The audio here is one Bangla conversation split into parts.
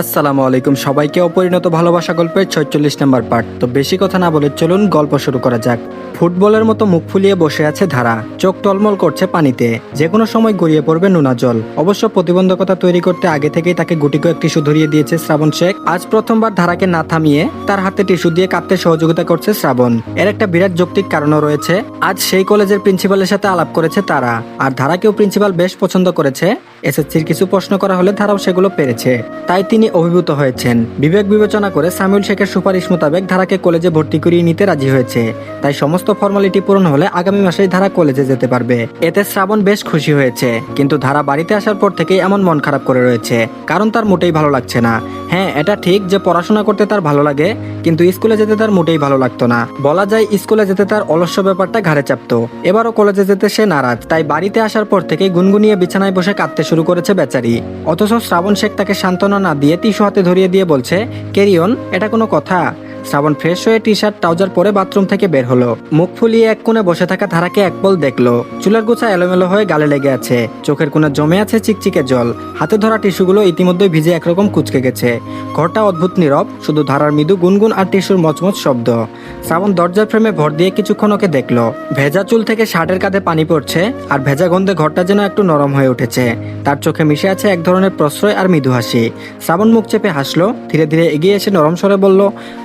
আসসালামু আলাইকুম। সবাইকে অপরিণত ভালোবাসা গল্পের ছয়চল্লিশ নম্বর পার্ট তো বেশি কথা না বলে চলুন গল্প শুরু করা যাক। ফুটবলের মতো মুখ ফুলিয়ে বসে আছে ধারা। চোখ টলমল করছে পানিতে। যে কোনো সময় গড়িয়ে পড়বে নোনা জল। অবশ্য প্রতিবন্ধকতা তৈরি করতে আগে থেকেই তাকে গুটি কয়েক টিস্যু ধরিয়ে দিয়েছে শ্রাবণ শেখ। আজ প্রথমবার ধারাকে না থামিয়ে তার হাতে টিস্যু দিয়ে কাঁপতে সহযোগিতা করছে শ্রাবণ। এর একটা বিরাট যৌক্তিক কারণও রয়েছে। আজ সেই কলেজের প্রিন্সিপালের সাথে আলাপ করেছে তারা। আর ধারাকেও প্রিন্সিপাল বেশ পছন্দ করেছে। এসএসসির কিছু প্রশ্ন করা হলে ধারাও সেগুলো পেরেছে। তাই তিনি অভিভূত হয়েছেন। বিবেক বিবেচনা করে সামিউল শেখের সুপারিশ মোতাবেক ধারাকে কলেজে ভর্তি করিয়ে নিতে রাজি হয়েছে। তাই সমস্ত ফর্মালিটি পূরণ হলে আগামী মাসেই ধারা কলেজে যেতে পারবে। এতে শ্রাবণ বেশ খুশি হয়েছে, কিন্তু ধারা বাড়িতে আসার পর থেকেই এমন মন খারাপ করে রয়েছে। কারণ তার মোটেই ভালো লাগছে না। হ্যাঁ এটা ঠিক যে পড়াশোনা করতে তার ভালো লাগে, কিন্তু স্কুলে যেতে তার মোটেই ভালো লাগতো না। বলা যায় স্কুলে যেতে তার অলস্য ব্যাপারটা ঘাড়ে চাপতো। এবারও কলেজে যেতে সে নারাজ, তাই বাড়িতে আসার পর থেকে গুনগুনিয়ে বিছানায় বসে কাঁদতে শুরু করেছে বেচারি। অথচ শ্রাবণ শেখ তাকে সান্ত্বনা না দিয়ে টিস্যু হাতে ধরিয়ে দিয়ে বলছে কেরিয়ন এটা কোনো কথা। শ্রাবণ ফ্রেশ হয়ে টি শার্ট ট্রাউজার পরে বাথরুম থেকে বের হলো। মুখ ফুলিয়ে এক কোণে বসে থাকা ধারাকে এক পল দেখল। চুলের গোছা এলোমেলো হয়ে গালে লেগে আছে। চোখের কোণে জমে আছে চিকচিকে জল। হাতে ধরা টিস্যুগুলো ইতিমধ্যে ভিজে একরকম কুচকে গেছে। ঘরটা অদ্ভুত নীরব, শুধু ধারার মৃদু গুনগুন আর টিস্যুর মচমচ শব্দ। শ্রাবণ দরজার ফ্রেমে ভর দিয়ে কিছুক্ষণ ওকে দেখল। ভেজা চুল থেকে শার্টের কাঁধে পানি পড়ছে আর ভেজা গন্ধে ঘরটা যেন একটু নরম হয়ে উঠেছে। তার চোখে মিশে আছে এক ধরনের প্রশ্রয় আর মৃদু হাসি। শ্রাবণ মুখ চেপে হাসলো, ধীরে ধীরে এগিয়ে এসে নরম স্বরে বলল,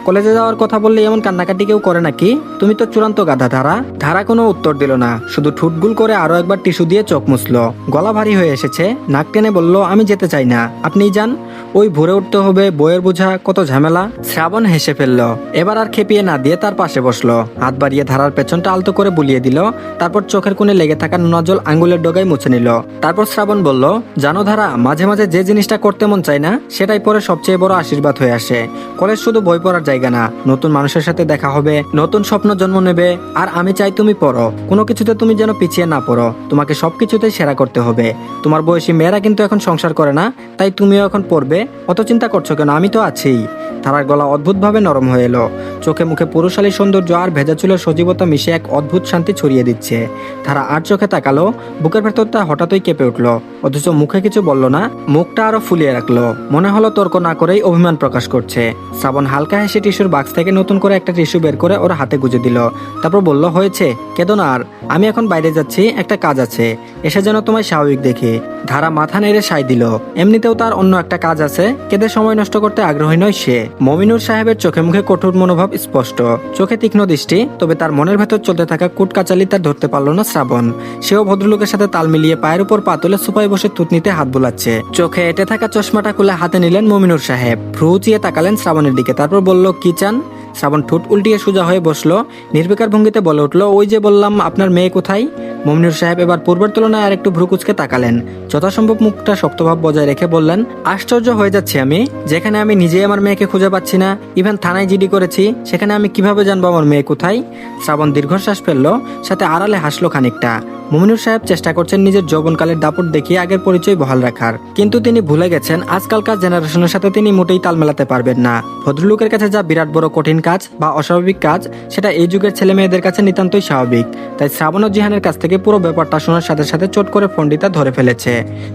কলেজে যাওয়ার কথা বললে এমন কান্নাকাটি কেউ করে নাকি? তুমি তো চূড়ান্ত গাধা, ধারা। ধারা কোনো উত্তর দিল না। শুধু ঠুটগুল করে আরও একবার টিস্যু দিয়ে চোখ মুছলো। গলা ভারী হয়ে এসেছে। নাক টেনে বলল, আমি যেতে চাই না। আপনিই যান। ওই ভোরে উঠতে হবে, বইয়ের বোঝা, কত ঝামেলা? শ্রাবণ হেসে ফেলল। এবার আর খেপিয়ে না দিয়ে তার পাশে বসল। হাত বাড়িয়ে ধারার পেছনটা আলতো করে বুলিয়ে দিল। তারপর চোখের কোণে লেগে থাকা নোনা জল আঙ্গুলের ডগায় মুছে নিল। তারপর শ্রাবণ বলল, জানো ধারা, মাঝে মাঝে যে জিনিসটা করতে মন চায় না, সেটাই পরে সবচেয়ে বড় আশীর্বাদ হয়ে আসে। কলেজ শুধু বই পড়ার জায়গা না নতুন মানুষের সাথে দেখা হবে, নতুন স্বপ্ন জন্ম নেবে, আর আমি চাই তুমি পড়ো। কোনো কিছুতে তুমি যেন পিছিয়ে না পড়ো। তোমাকে সব কিছুতে সেরা করতে হবে। তোমার বয়সী মেয়েরা কিন্তু এখন সংসার করে না, তাই তুমিও এখন পড়বে। অত চিন্তা করছ কেন? আমি তো আছি। তারার গলা অদ্ভুতভাবে নরম হয়ে এলো। চোখে মুখে পুরুষালী সৌন্দর্য আর ভেজা চুলের সজীবতা মিশে এক অদ্ভুত শান্তি ছড়িয়ে দিচ্ছে। তারা আর চোখে তাকালো, বুকের ভেতরটা হঠাৎই কেঁপে উঠল। অথচ মুখে কিছু বলল না, মুখটা আরও ফুলিয়ে রাখল। মনে হলো তর্ক না করেই অভিমান প্রকাশ করছে। শ্রাবণ হালকা হেসে টিস্যুর বাক্স থেকে নতুন করে একটা টিস্যু বের করে ওর হাতে গুজে দিল। তারপর বলল, হয়েছে, কেদো না আর। আমি এখন বাইরে যাচ্ছি, একটা কাজ আছে। এসে যেন তোমায় স্বাভাবিক দেখি। ধারা মাথা নেড়ে সাই দিল। এমনিতেও তার অন্য একটা কাজ আছে। কেঁদে সময় নষ্ট করতে আগ্রহী নয় সে। মমিনুর সাহেবের চোখে মুখে কঠোর মনোভাব স্পষ্ট। চোখে তীক্ষ্ণ দৃষ্টি, তবে তার মনের ভেতর চলতে থাকা কুটকাচালি তার ধরতে পারল না শ্রাবণ। সেও ভদ্রলোকের সাথে তাল মিলিয়ে পায়ের উপর পা তুলে সুপায় বসে থুতনিতে হাত বোলাচ্ছে। চোখে এটে থাকা চশমাটা খুলে হাতে নিলেন মমিনুর সাহেব। ভ্রু চিয়ে তাকালেন শ্রাবণের দিকে, তারপর বলল, কি চান? শ্রাবণ ঠোঁট উল্টিয়ে সোজা হয়ে বসল। নির্বিকার ভঙ্গিতে বলে উঠল, ওই যে বললাম, আপনার মেয়ে কোথায়? মমিনুর সাহেব এবার পূর্বের তুলনায় আর একটু ভ্রুকুচকে তাকালেন। যথাসম্ভব মুখটা শক্তভাব বজায় রেখে বললেন, আশ্চর্য হয়ে যাচ্ছে আমি। যেখানে আমি নিজেই আমার মেয়েকে খুঁজে পাচ্ছি না ইভেন থানায় জিডি করেছি, সেখানে আমি কীভাবে জানব আমার মেয়ে কোথায়? শ্রাবণ দীর্ঘশ্বাস ফেলল, সাথে আড়ালে হাসলো খানিকটা। মুমিনুর সাহেব চেষ্টা করছেন নিজের যৌবনকালের দাপট দেখিয়ে আগের পরিচয় বহাল রাখার। কিন্তু তিনি ভুলে গেছেন, আজকালকার জেনারেশনের সাথে তিনি মোটেই তাল মেলাতে পারবেন না। ভদ্রলোকের কাছে যা বিরাট বড় কঠিন কাজ বা অস্বাভাবিক কাজ, সেটা এই যুগের ছেলে মেয়েদের কাছে নিতান্তই স্বাভাবিক। তাই শ্রাবণ ও জিহানের কাছ থেকে পুরো ব্যাপারটা শোনার সাথে সাথে চট করে ফন্ডিতা ধরে ফেলেছে।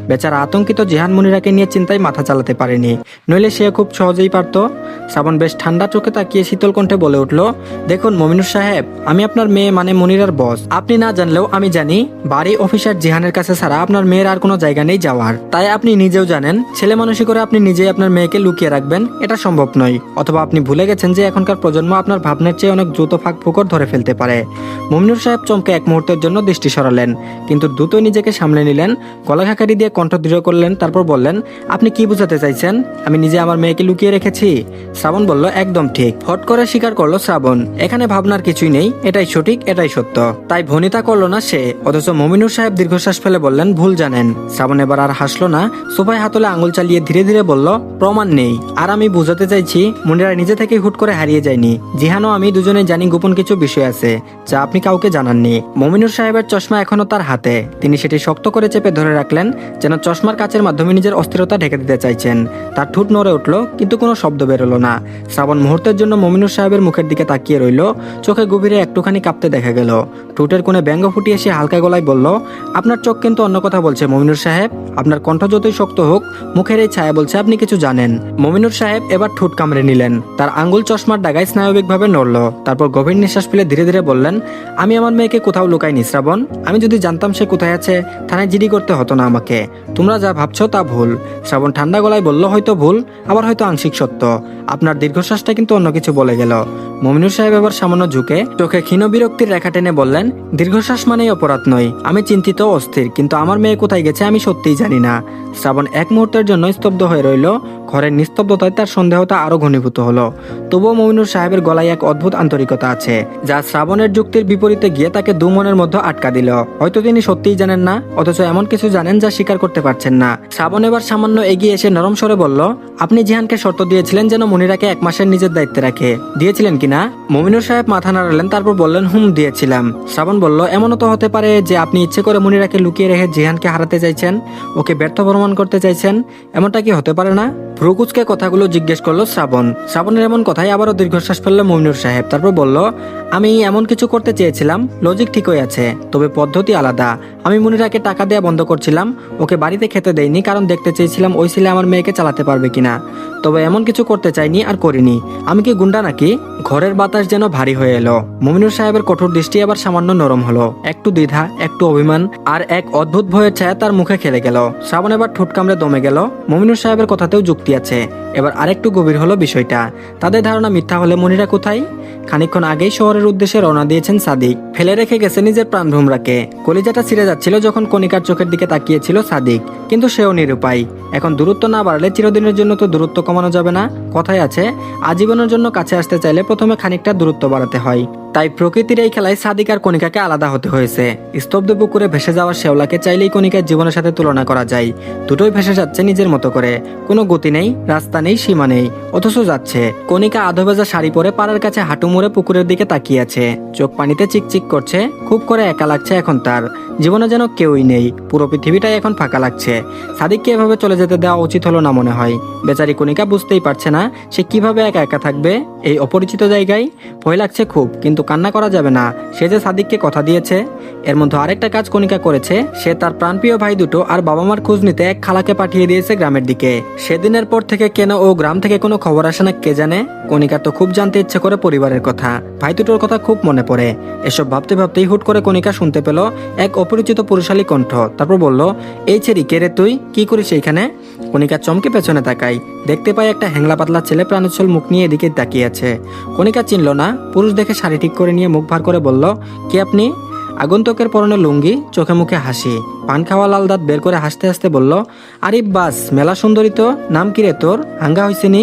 বেচারা আতঙ্কিত জিহান মুনিরাকে নিয়ে চিন্তায় মাথা চালাতে পারেনি। নইলে সে খুব সহজেই পারত। শ্রাবণ বেশ ঠান্ডা চোখে তাকিয়ে শীতল কণ্ঠে বলে উঠল, দেখুন মমিনুর সাহেব, আমি আপনার মেয়ে মানে মনিরার বস আপনি না জানলেও আমি জানি বাড়ি অফিসার জিহানের কাছে ছাড়া আপনার মেয়ের আর কোনো জায়গা নেই যাওয়ার। তাই আপনি নিজেও জানেন, ছেলে মানুষই করে আপনি নিজেই আপনার মেয়েকে লুকিয়ে রাখবেন, এটা সম্ভব নয়। অথবা আপনি ভুলে গেছেন যে এখনকার প্রজন্ম আপনার ভাবনার চেয়ে অনেক দ্রুত ফাঁক ফুকর ধরে ফেলতে পারে। মমিনুর সাহেব চমকে এক মুহূর্তের জন্য দৃষ্টি সরালেন, কিন্তু দ্রুতই নিজেকে সামলে নিলেন, গলা খাকারি দিয়ে কণ্ঠ দৃঢ় করলেন, তারপর বললেন, আপনি কি বোঝাতে চাইছেন? আমি নিজে আমার মেয়েকে লুকিয়ে রেখেছি? শ্রাবণ বলল, একদম ঠিক। ফট করে স্বীকার করল শ্রাবণ। এখানে ভাবনার কিছুই নেই, এটাই সঠিক, এটাই সত্য। তাই ভনিতা করল না সে অথচ মমিনুর সাহেব দীর্ঘশ্বাস ফেলে বললেন, ভুল জানেন। শ্রাবণ এবার আর হাসলো না। সোফায় হাতলে আঙুল চালিয়ে ধীরে ধীরে বলল, প্রমাণ নেই। আর আমি বুঝাতে চাইছি মনিরা নিজে থেকে হুট করে হারিয়ে যায়নি। জিহানও আমি দুজনে জানি গোপন কিছু বিষয় আছে, যা আপনি কাউকে জানাননি। মমিনুর সাহেবের চশমা এখনও তার হাতে। তিনি সেটি শক্ত করে চেপে ধরে রাখলেন, যেন চশমার কাচের মাধ্যমে নিজের অস্থিরতা ঢেকে দিতে চাইছেন। তার ঠোঁট নড়ে উঠল, কিন্তু কোনো শব্দ বেরোলো না। শ্রাবণ মুহূর্তের জন্য মমিনুর সাহেবের মুখের দিকে তাকিয়ে রইল। চোখে গভীরে একটুখানি কাঁপতে দেখা গেল। ঠোঁটের কোণে ব্যঙ্গ ফুটিয়ে সে হালকা হালকা গলায় বলল, আপনার চোখ কিন্তু অন্য কথা বলছে, মমিনুর সাহেব। আপনার কণ্ঠ যতই শক্ত হোক, মুখের এই ছায়া বলছে, আপনি কিছু জানেন। মমিনুর সাহেব এবার ঠোঁট কামড়ে নিলেন। তার আঙ্গুল চশমার ডাগায় স্নায়বিকভাবে নড়ল। তারপর গভীর নিঃশ্বাস ফেলে ধীরে ধীরে বললেন, আমি আমার মেয়েকে কোথাও লুকাইনি, শ্রাবণ। আমি যদি জানতাম সে কোথায় আছে, থানায় জিডি করতে হতো না আমাকে। তোমরা যা ভাবছ তা ভুল। শ্রাবণ ঠান্ডা গলায় বলল, হয়তো ভুল, আবার হয়তো আংশিক সত্য। আপনার দীর্ঘশ্বাসটা কিন্তু অন্য কিছু বলে গেল। মমিনুর সাহেব এবার সামান্য ঝুঁকে চোখে ক্ষীণ বিরক্তির রেখা টেনে বললেন, দীর্ঘশ্বাস মানেই অপরাধ। নয় আমি চিন্তিত অস্থির, কিন্তু আমার মেয়ে কোথায় গেছে আমি সত্যিই জানি না। শ্রাবণ এক মুহূর্তের জন্য স্তব্ধ হয়ে রইল। ঘরের নিস্তব্ধতায় তার সন্দেহতা আরও ঘনীভূত হলো। তবুও মমিনুর সাহেবের গলায় এক অদ্ভুত আন্তরিকতা আছে, যা শ্রাবণের যুক্তির বিপরীতে গিয়ে তাকে দু মনের মধ্যে আটকা দিল। হয়তো তিনি সত্যিই জানেন না, অথচ এমন কিছু জানেন যা স্বীকার করতে পারছেন না। শ্রাবণ এবার সামান্য এগিয়ে এসে নরম স্বরে বলল, আপনি জিহানকে শর্ত দিয়েছিলেন যেন মনিরাকে এক মাসের নিজের দায়িত্বে রাখে। দিয়েছিলেন কিনা মমিনুর সাহেব মাথা নাড়ালেন, তারপর বললেন, হুম, দিয়েছিলাম। শ্রাবণ বলল, এমনও তো হতে পারে যে আপনি ইচ্ছে করে মনিরাকে লুকিয়ে রেখে জিহানকে হারাতে চাইছেন, ওকে ব্যর্থ ভ্রমণ করতে চাইছেন, এমনটা কি হতে পারে না? ভ্রুকুচকে কথাগুলো জিজ্ঞেস করল শ্রাবণ। শ্রাবণের এমন কথাই আবারও দীর্ঘশ্বাস ফেলল মমিনুর সাহেব। তারপর বলল, আমি এমন কিছু করতে চেয়েছিলাম লজিক ঠিকই আছে, তবে পদ্ধতি আলাদা। আমি মনিরাকে টাকা দেওয়া বন্ধ করছিলাম, ওকে বাড়িতে খেতে দেয়নি কারণ দেখতে চেয়েছিলাম ওই ছেলে আমার মেয়েকে চালাতে পারবে কিনা। তবে এমন কিছু করতে চাইনি আর করিনি। আমি কি গুন্ডা নাকি? ঘরের বাতাস যেন ভারী হয়ে এলো। মমিনুর সাহেবের কঠোর দৃষ্টি আবার সামান্য নরম হলো। একটু দ্বিধা, একটু অভিমান আর এক অদ্ভুত ভয়ের ছায়া তার মুখে খেলে গেল। শ্রাবণ এবার ঠোঁট কামড়ে দমে গেল। মমিনুর সাহেবের কথাতেও যুক্তি আছে। এবার আরেকটু গভীর হলো বিষয়টা। তাদের ধারণা মিথ্যা হলে মনিরা কোথায়? খানিকক্ষণ আগেই শহরের উদ্দেশ্যে রওনা দিয়েছেন সাদিক। ফেলে রেখে গেছে নিজের প্রাণ ভ্রমরাকে কলিজাটা ছিঁড়ে যাচ্ছিল যখন কণিকার চোখের দিকে তাকিয়েছিল সাদিক। কিন্তু সেও নিরুপায়। এখন দূরত্ব না বাড়লে চিরদিনের জন্য তো দূরত্ব কমানো যাবে না। কথায় আছে, আজীবনের জন্য কাছে আসতে চাইলে প্রথমে খানিকটা দূরত্ব বাড়াতে হয়। তাই প্রকৃতির এই খেলায় সাদিক আর কণিকাকে আলাদা হতে হয়েছে। স্তব্ধ পুকুরে ভেসে যাওয়া শেওলাকে চাইলেই কণিকার জীবনের সাথে তুলনা করা যায়। দুটোই ভেসে যাচ্ছে নিজের মতো করে। কোনো গতি নেই, রাস্তা নেই, সীমা নেই। অথচ যাচ্ছে। কণিকা ভেজা শাড়ি পরে পাড়ার কাছে হাঁটু মুড়ে পুকুরের দিকে তাকিয়ে আছে। চোখ পানিতে চিকচিক করছে, খুব করে একা লাগছে এখন তার। জীবনে যেন কেউই নেই, পুরো পৃথিবীটাই এখন ফাঁকা লাগছে। সাদিককে এভাবে চলে যেতে দেওয়া উচিত হলো না মনে হয়। বেচারি কণিকা বুঝতেই পারছে না, সে কীভাবে একা একা থাকবে? এই অপরিচিত জায়গায় ভয় লাগছে খুব, কিন্তু কান্না করা যাবে না। সে যে সাদিককে কথা দিয়েছে, এর মধ্যে আরেকটা কাজ কণিকা করেছে, সে তার প্রাণপ্রিয় ভাই দুটো আর বাবা মার খোঁজ নিতে এক খালাকে পাঠিয়ে দিয়েছে গ্রামের দিকে। সেদিনের পর থেকে কেন ও গ্রাম থেকে কোনো খবর আসে না কে জানে? কণিকার তো খুব জানতে ইচ্ছে করে পরিবারের কথা। ভাই দুটোর কথা খুব মনে পড়ে। এসব ভাবতে ভাবতেই হুট করে কণিকা শুনতে পেল এক অপরিচিত পুরুষালী কণ্ঠ। তারপর বলল, এই ছেড়ি, কে রে তুই? কি করিস এইখানে? কণিকা চমকে পেছনে তাকাই দেখতে পাই একটা হ্যাংলা পাতলা ছেলে প্রাণোচ্ছল মুখ নিয়ে এদিকে তাকিয়ে আছে কণিকা চিনল না, পুরুষ দেখে শাড়ি ঠিক করে নিয়ে মুখ ভার করে বলল, কে আপনি? আগন্তুকের পরনে লুঙ্গি, চোখে মুখে হাসি। পান খাওয়া লাল দাঁত বের করে হাসতে হাসতে বলল, আরে বাস, মেলা সুন্দরী তো। নাম কি রে তোর? হাঙ্গা হয়েছে নি?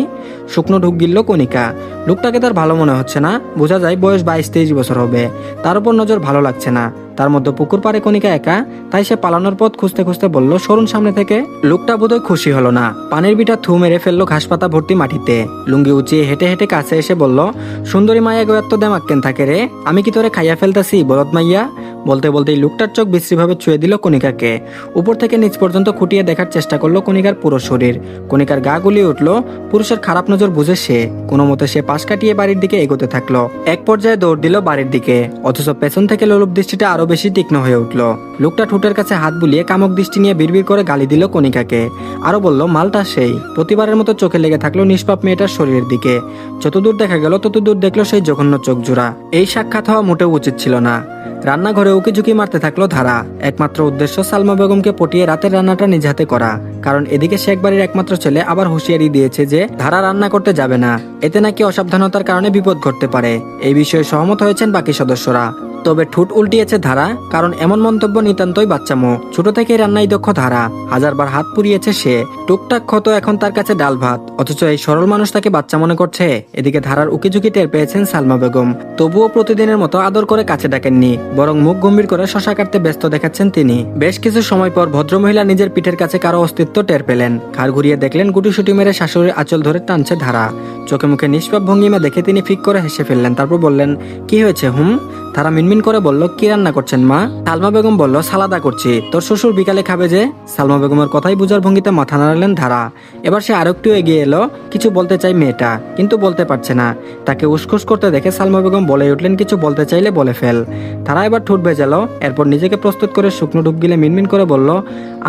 শুকনো ঢুক গিলল কণিকা। লোকটাকে তার ভালো মনে হচ্ছে না। বোঝা যায় বয়স বাইশ তেইশ বছর হবে। তার উপর নজর ভালো লাগছে না। তার মধ্যে পুকুর পাড়ে কণিকা একা, তাই সে পালানোর পথ খুঁজতে খুঁজতে বলল, সরুন সামনে থেকে। লোকটা বোধহয় খুশি হলো না। পানির বিটা থু মেরে ফেলল ঘাস পাতা ভর্তি মাটিতে। লুঙ্গি উঁচিয়ে হেঁটে হেঁটে কাছে এসে বলল, সুন্দরী মায়া গো এত দেমাক কেন থাকে রে। আমি কি তোরে খাইয়া ফেলতাছি, বলদ মাইয়া? বলতে বলতেই লোকটার চোখ বিশ্রীভাবে ছুঁয়ে দিল কণিকাকে। উপর থেকে নিচ পর্যন্ত খুঁটিয়ে দেখার চেষ্টা করল কণিকার পুরো শরীর। কণিকার গা গুলিয়ে উঠল, পুরুষের খারাপ নজর বুঝে সে। কোনো মতে সে পাশ কাটিয়ে বাড়ির দিকে এগোতে থাকল। এক পর্যায়ে দৌড় দিল বাড়ির দিকে। অথচ পেছন থেকে লোলুপ দৃষ্টিটা আরও বেশি তীক্ষ্ণ হয়ে উঠল। লোকটা ঠোঁটের কাছে হাত বুলিয়ে কামক দৃষ্টি নিয়ে বিড়বিড় করে গালি দিল কণিকাকে। আরও বলল, মালটা সেই। প্রতিবারের মতো চোখে লেগে থাকল নিষ্পাপ মেয়েটার শরীরের দিকে। যতদূর দেখা গেল, ততদূর দেখল সেই জঘন্য চোখ জোড়া এই সাক্ষাৎ হওয়া মোটেও উচিত ছিল না। রান্নাঘরে উকি ঝুঁকি মারতে থাকল ধারা। একমাত্র উদ্দেশ্য সালমা বেগমকে পটিয়ে রাতের রান্নাটা নিজ হাতে করা। কারণ এদিকে শেখ বাড়ির একমাত্র ছেলে আবার হুঁশিয়ারি দিয়েছে যে ধারা রান্না করতে যাবে না। এতে নাকি অসাবধানতার কারণে বিপদ ঘটতে পারে। এই বিষয়ে সহমত হয়েছেন বাকি সদস্যরা। তবে ঠুট উল্টিয়েছে ধারা, কারণ এমন মন্তব্য নিতান্তই বাচ্চা বাচ্চামো। ছোট থেকেই রান্নায় দক্ষ ধারা, হাজারবার হাত পুড়িয়েছে সে। টুকটাক ক্ষত এখন তার কাছে ডাল ভাত, অথচ এই সরল মানুষ তাকে বাচ্চা মনে করছে। এদিকে ধারার উকি ঝুঁকি টের পেয়েছেন সালমা বেগম। তবুও প্রতিদিনের মতো আদর করে কাছে ডাকেননি, বরং মুখ গম্ভীর করে শশা কাটতে ব্যস্ত দেখাচ্ছেন তিনি। বেশ কিছু সময় পর ভদ্রমহিলা নিজের পিঠের কাছে কারও অস্তিত্ব টের পেলেন। ঘাড় ঘুরিয়ে দেখলেন গুটিসুটি মেরে শাশুড়ির আঁচল ধরে টানছে ধারা। চোখে মুখে নিষ্পাপ ভঙ্গিমা দেখে তিনি ফিক করে হেসে ফেললেন, তারপর বললেন, কি হয়েছে, হুম? তারা মিনমিন করে বলল, কি রান্না করছেন মা? সালমা বেগম বলল, সালাদা করছি। তোর শ্বশুর বিকালে খাবে যে? সালমা বেগমের কথাই বুঝার ভঙ্গিতে মাথা নাড়ালেন ধারা। এবার সে আরেকটু এগিয়ে এলো, কিছু বলতে চাই মেয়েটা, কিন্তু বলতে পারছে না। তাকে উসখুস করতে দেখে সালমা বেগম বলে উঠলেন, কিছু বলতে চাইলে বলে ফেল। তারা এবার ঠোঁট ভেজালো, এরপর নিজেকে প্রস্তুত করে শুকনো ডুব গিলে মিনমিন করে বলল,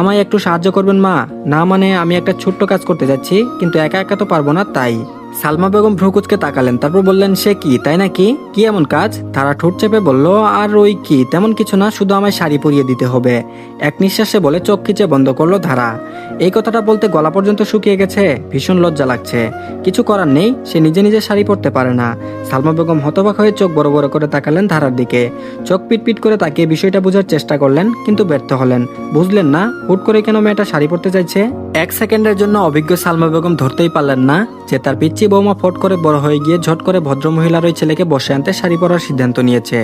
আমায় একটু সাহায্য করবেন মা? না মানে আমি একটা ছোট্ট কাজ করতে যাচ্ছি, কিন্তু একা একা তো পারব না, তাই। সালমা বেগম ভ্রুকুচকে তাকালেন, তারপর বললেন, সে কি, তাই নাকি? কি এমন কাজ? তারা ঠোঁট চেপে বলল, আর ওই কি, তেমন কিছু না, শুধু আমায় শাড়ি পরিয়ে দিতে হবে। এক নিঃশ্বাসে বলে চোখ খিচে বন্ধ করল ধারা। এই কথাটা বলতে গলা পর্যন্ত শুকিয়ে গেছে, ভীষণ লজ্জা লাগছে। কিছু করার নেই, সে নিজে নিজে শাড়ি পরতে পারে না। সালমা বেগম হতবাক হয়ে চোখ বড় বড় করে তাকালেন ধারার দিকে। চোখ পিটপিট করে তাকিয়ে বিষয়টা বোঝার চেষ্টা করলেন, কিন্তু ব্যর্থ হলেন। বুঝলেন না, হুট করে কেন মেয়েটা শাড়ি পরতে চাইছে? এক সেকেন্ডের জন্য অভিজ্ঞ সালমা বেগম ধরতেই পারলেন না যে তার পিচ্চি বৌমা ফট করে বড় হয়ে গিয়ে ঝট করে ভদ্রমহিলার ওই ছেলেকে বসে আনতে শাড়ি পরার সিদ্ধান্ত নিয়েছে।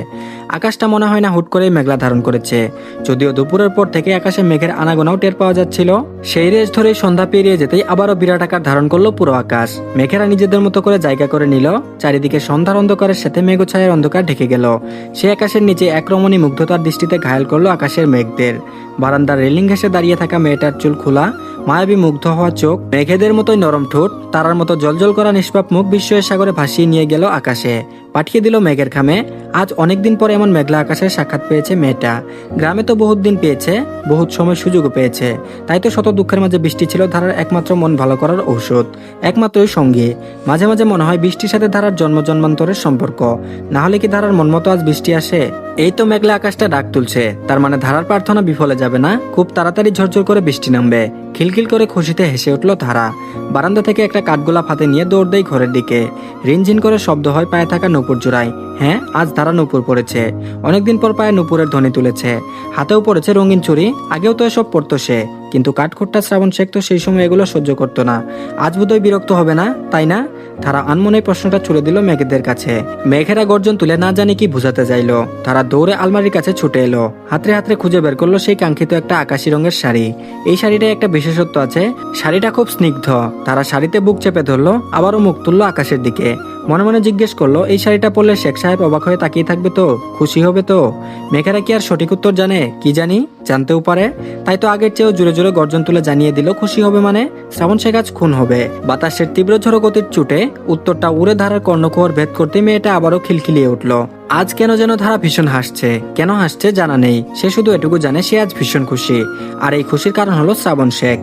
আকাশটা মনে হয় না হুট করেই মেঘলা ধারণ করেছে। যদিও দুপুরের পর থেকে আকাশে মেঘের আনাগোনাও টের পাওয়া যাচ্ছিল। সেই রেস ধরে সন্ধ্যা পেরিয়ে যেতেই আবারও বিরাট আকার ধারণ করল পুরো আকাশ। মেঘেরা নিজেদের মতো করে জায়গা করে নিল। চারিদিকে সন্ধ্যার অন্ধকারের সাথে মেঘছায়ের অন্ধকার ঢেকে গেল। সে আকাশের নিচে এক রমণী মুগ্ধতার দৃষ্টিতে ঘায়াল করল আকাশের মেঘদের। বারান্দার রেলিং ঘেসে দাঁড়িয়ে থাকা মেয়েটার চুল খোলা, মায়াবী মুগ্ধ হওয়া চোখ, মেঘেদের মতোই নরম ঠোঁট, তারার মতো জলজল করা নিষ্পাপ মুখ বিস্ময়ের সাগরে ভাসিয়ে নিয়ে গেল আকাশে। পাঠিয়ে দিল মেঘের খামে আজ অনেকদিন পরে এমন মেঘলা আকাশের সাক্ষাৎ পেয়েছে মেয়েটা। গ্রামে তো বহুত দিন পেয়েছে, বহুত সময় সুযোগও পেয়েছে। তাই তো শত দুঃখের মাঝে বৃষ্টি ছিল ধারার একমাত্র মন ভালো করার ঔষধ একমাত্রই সঙ্গী। মাঝে মাঝে মনে হয় বৃষ্টির সাথে ধারার জন্ম জন্মান্তরের সম্পর্ক। না হলে কি ধারার মন মতো আজ বৃষ্টি আসে? এই তো মেঘলা আকাশটা ডাক তুলছে। তার মানে ধারার প্রার্থনা বিফলে যাবে না? খুব তাড়াতাড়ি ঝরঝর করে বৃষ্টি নামবে। খিলখিল করে খুশিতে হেসে উঠল তারা। বারান্দা থেকে একটা কাঠগোলাপ হাতে নিয়ে দৌড় দেয় ঘরের দিকে। রিনঝিন করে শব্দ হয় পায়ে থাকা নূপুর জোড়ায়। হ্যাঁ আজ তারা নূপুর পড়েছে। অনেকদিন পর পায়ে নূপুরের ধ্বনি তুলেছে। হাতেও পড়েছে রঙিন চুরি আগেও তো এসব পড়তো সে। কিন্তু কাঠখোট্টা শ্রাবণ শেখ তো সেই সময় এগুলো সহ্য করতো না। আজ বোধহয় বিরক্ত হবে না, তাই না? তারা আনমনে প্রশ্নটা ছুড়ে দিল মেঘেদের কাছে। মেঘেরা গর্জন তুলে না জানি কি বুঝাতে চাইলো। তারা দৌড়ে আলমারির কাছে ছুটে এলো। হাতরে হাতরে খুঁজে বের করল সেই কাঙ্ক্ষিত একটা আকাশি রঙের শাড়ি। এই শাড়িটায় একটা বিশেষত্ব আছে, শাড়িটা খুব স্নিগ্ধ। তারা শাড়িতে বুক চেপে ধরলো, আবারও মুখ তুললো আকাশের দিকে। মনে মনে জিজ্ঞেস করল, এই শাড়িটা পরলে শেখ সাহেব অবাক হয়ে তাকিয়ে থাকবে তো? খুশি হবে তো? মেঘেরা কি আর সঠিক উত্তর জানে? কি জানি? জানতেও পারে। তাই তো আগের চেয়েও জোরে জোরে গর্জন তুলে জানিয়ে দিল, খুশি হবে মানে? শ্রাবণ শেখ আজ খুন হবে। বাতাসের তীব্র ঝড়ো গতির চুটে উত্তরটা উড়ে ধারার কর্ণকুহর ভেদ করতে মেয়েটা আবারও খিলখিলিয়ে উঠল। আজ কেন যেন ধারা ভীষণ হাসছে? কেন হাসছে জানা নেই। সে শুধু এটুকু জানে সে আজ ভীষণ খুশি। আর এই খুশির কারণ হলো শ্রাবণ শেখ